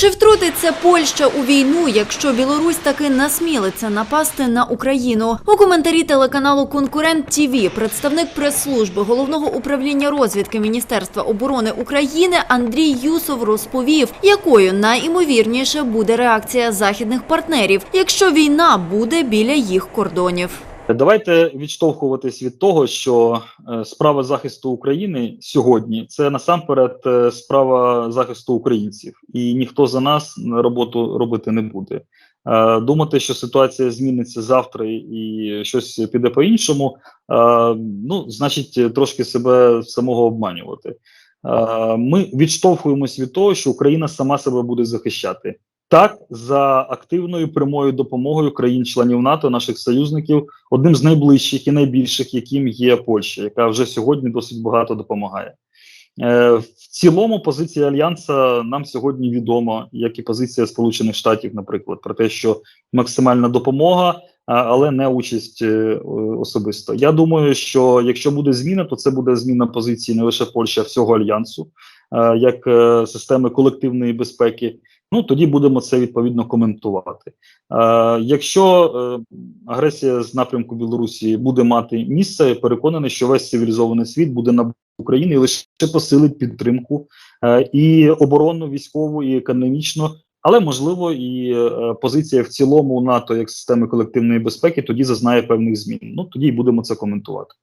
Чи втрутиться Польща у війну, якщо Білорусь таки насмілиться напасти на Україну? У коментарі телеканалу Конкурент ТІВІ представник прес-служби головного управління розвідки Міністерства оборони України Андрій Юсов розповів, якою найімовірніше буде реакція західних партнерів, якщо війна буде біля їх кордонів. Давайте відштовхуватись від того, що е, справа захисту України сьогодні це насамперед е, справа захисту українців, і ніхто за нас роботу робити не буде. Е, Думати, що ситуація зміниться завтра і щось піде по-іншому, е, ну значить трошки себе самого обманювати. Ми відштовхуємось від того, що Україна сама себе буде захищати. Так, за активною прямою допомогою країн-членів НАТО, наших союзників, одним з найближчих і найбільших, яким є Польща, яка вже сьогодні досить багато допомагає. Е, в цілому позиція альянса нам сьогодні відома, як і позиція Сполучених Штатів, наприклад, про те, що максимальна допомога, але не участь е, особисто. Я думаю, що якщо буде зміна, то це буде зміна позиції не лише Польщі, а всього альянсу, е, як е, системи колективної безпеки. Ну тоді будемо це відповідно коментувати. Е, якщо е, агресія з напрямку Білорусі буде мати місце, переконаний, що весь цивілізований світ буде на Україні і лише посилить підтримку е, і оборонну, військову, і економічну, але можливо і е, позиція в цілому НАТО як системи колективної безпеки тоді зазнає певних змін. Ну тоді й будемо це коментувати.